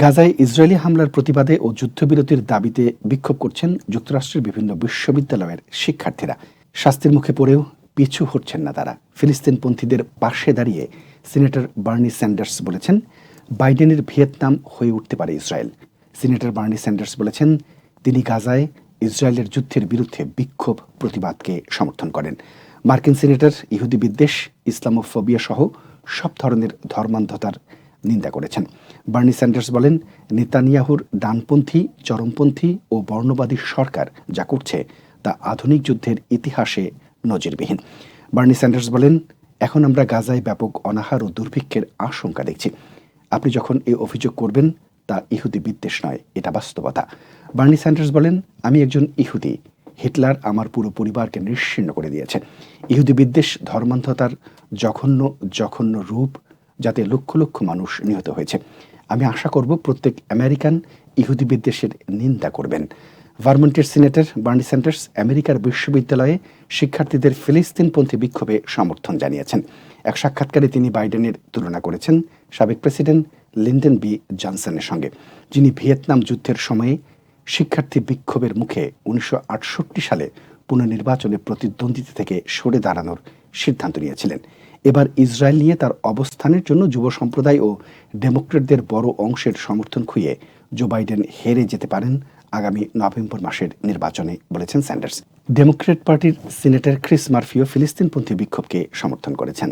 গাজায় ইসরায়েলি হামলার প্রতিবাদে ও যুদ্ধবিরতির দাবিতে বিক্ষোভ করছেন যুক্তরাষ্ট্রের বিভিন্ন বিশ্ববিদ্যালয়ের শিক্ষার্থীরা। শাস্তির মুখে পড়েও পিছু হচ্ছেন না তারা। ফিলিস্তিনপন্থীদের পাশে দাঁড়িয়ে সিনেটর বার্নি স্যান্ডার্স বলেছেন, বাইডেনের ভিয়েতনাম হয়ে উঠতে পারে ইসরায়েল। সিনেটর বার্নি স্যান্ডার্স বলেছেন, তিনি গাজায় ইসরায়েলের যুদ্ধের বিরুদ্ধে বিক্ষোভ প্রতিবাদকে সমর্থন করেন। মার্কিন সিনেটর ইহুদি বিদ্বেষ, ইসলামোফোবিয়া সহ সব ধরনের ধর্মান্ধতার নিন্দা করেছেন। বার্নি স্যান্ডার্স বলেন, নেতানিয়াহুর ডানপন্থী, চরমপন্থী ও বর্ণবাদী সরকার যা করছে তা আধুনিক যুদ্ধের ইতিহাসে নজিরবিহীন। বার্নি স্যান্ডার্স বলেন, এখন আমরা গাজায় ব্যাপক অনাহার ও দুর্ভিক্ষের আশঙ্কা দেখছি। আপনি যখন এই অভিযোগ করবেন, তা ইহুদি বিদ্বেষ নয়, এটা বাস্তবতা। বার্নি স্যান্ডার্স বলেন, আমি একজন ইহুদি। হিটলার আমার পুরো পরিবারকে নিশ্চিন্ন করে দিয়েছে। ইহুদি বিদ্বেষ, ধর্মান্ধতার জঘন্য জঘন্য রূপ, যাতে লক্ষ লক্ষ মানুষ নিহত হয়েছে। আমি আশা করব প্রত্যেক আমেরিকান ইহুদি বিদ্বেষের নিন্দা করবেন। ভার্মন্টের সিনেটর বার্নি স্যান্ডার্স আমেরিকার বিশ্ববিদ্যালয়ে শিক্ষার্থীদের ফিলিস্তিনপন্থী বিক্ষোভে সমর্থন জানিয়েছেন। এক সাক্ষাৎকারে তিনি বাইডেনের তুলনা করেছেন সাবেক প্রেসিডেন্ট লিন্ডেন বি জনসনের সঙ্গে, যিনি ভিয়েতনাম যুদ্ধের সময়ে শিক্ষার্থী বিক্ষোভের মুখে উনিশশো আটষট্টি সালে পুনর্নির্বাচনে প্রতিদ্বন্দ্বিতা থেকে সরে দাঁড়ানোর সিদ্ধান্ত নিয়েছিলেন। এবার ইসরায়েল নিয়ে তার অবস্থানের জন্য যুব সম্প্রদায় ও ডেমোক্রেটদের বড় অংশের সমর্থন খুঁয়ে জো বাইডেন হেরে যেতে পারেন আগামী নভেম্বর মাসের নির্বাচনে, বলেছেন স্যান্ডার্স। ডেমোক্রেট পার্টির সিনেটর ক্রিস মার্ফিও ফিলিস্তিনপন্থী বিক্ষোভকে সমর্থন করেছেন।